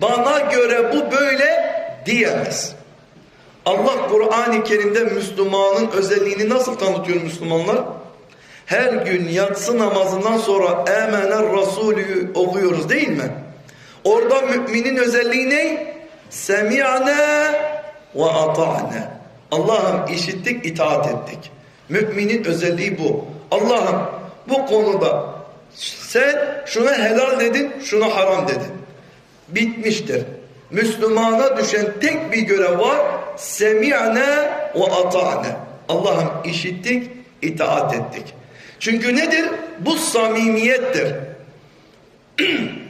bana göre bu böyle diyemez. Allah Kur'an-ı Kerim'de Müslümanın özelliğini nasıl tanıtıyor Müslümanlar? Her gün yatsı namazından sonra emener Resulü okuyoruz değil mi? Orada müminin özelliği ne? Semi'ne ve ata'ne. Allah'ım işittik, itaat ettik. Müminin özelliği bu. Allah'ım bu konuda sen şuna helal dedin, şuna haram dedin. Bitmiştir. Müslümana düşen tek bir görev var. Semi'ne ve ata'ne. Allah'ım işittik, itaat ettik. Çünkü nedir? Bu samimiyettir.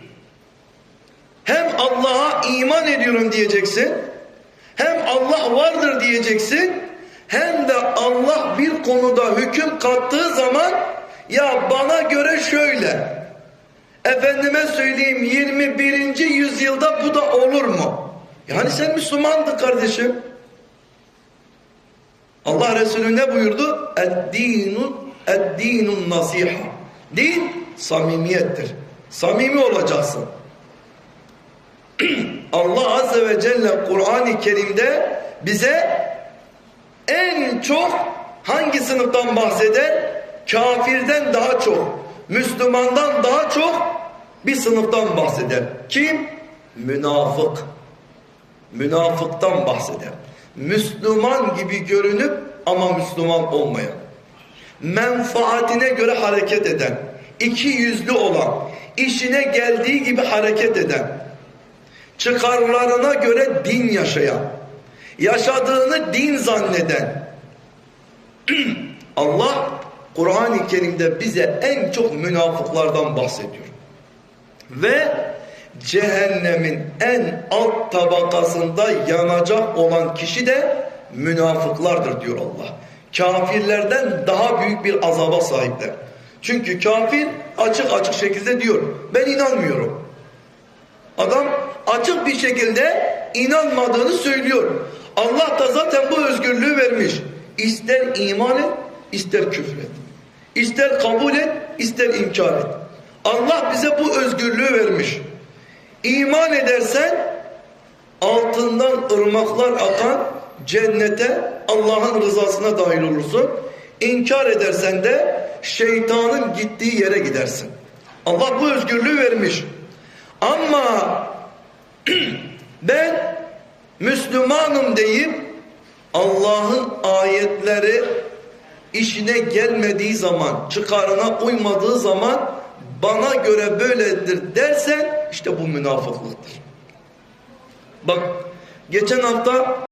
Hem Allah'a iman ediyorum diyeceksin, hem Allah vardır diyeceksin, hem de Allah bir konuda hüküm kattığı zaman ya bana göre şöyle, efendime söyleyeyim 21. yüzyılda bu da olur mu? Yani sen Müslümandın kardeşim. Allah Resulü ne buyurdu? Ed-dinu ed-dinun nasiha. Din samimiyettir. Samimi olacaksın. Allah Azze ve Celle Kur'an-ı Kerim'de bize en çok hangi sınıftan bahseder? Kafirden daha çok, Müslümandan daha çok bir sınıftan bahseder. Kim? Münafık. Münafıktan bahseder. Müslüman gibi görünüp ama Müslüman olmayan. Menfaatine göre hareket eden, iki yüzlü olan, işine geldiği gibi hareket eden, çıkarlarına göre din yaşayan, yaşadığını din zanneden. Allah Kur'an-ı Kerim'de bize en çok münafıklardan bahsediyor. Ve cehennemin en alt tabakasında yanacak olan kişi de münafıklardır diyor Allah. Kafirlerden daha büyük bir azaba sahipler. Çünkü kafir açık açık şekilde diyor ben inanmıyorum. Adam açık bir şekilde inanmadığını söylüyor. Allah da zaten bu özgürlüğü vermiş. İster iman et, ister küfür et. İster kabul et, ister inkar et. Allah bize bu özgürlüğü vermiş. İman edersen altından ırmaklar akan cennete Allah'ın rızasına dahil olursun. İnkar edersen de şeytanın gittiği yere gidersin. Allah bu özgürlüğü vermiş. Ama ben Müslümanım deyip Allah'ın ayetleri işine gelmediği zaman, çıkarına uymadığı zaman bana göre böyledir dersen işte bu münafıklıktır. Bak geçen hafta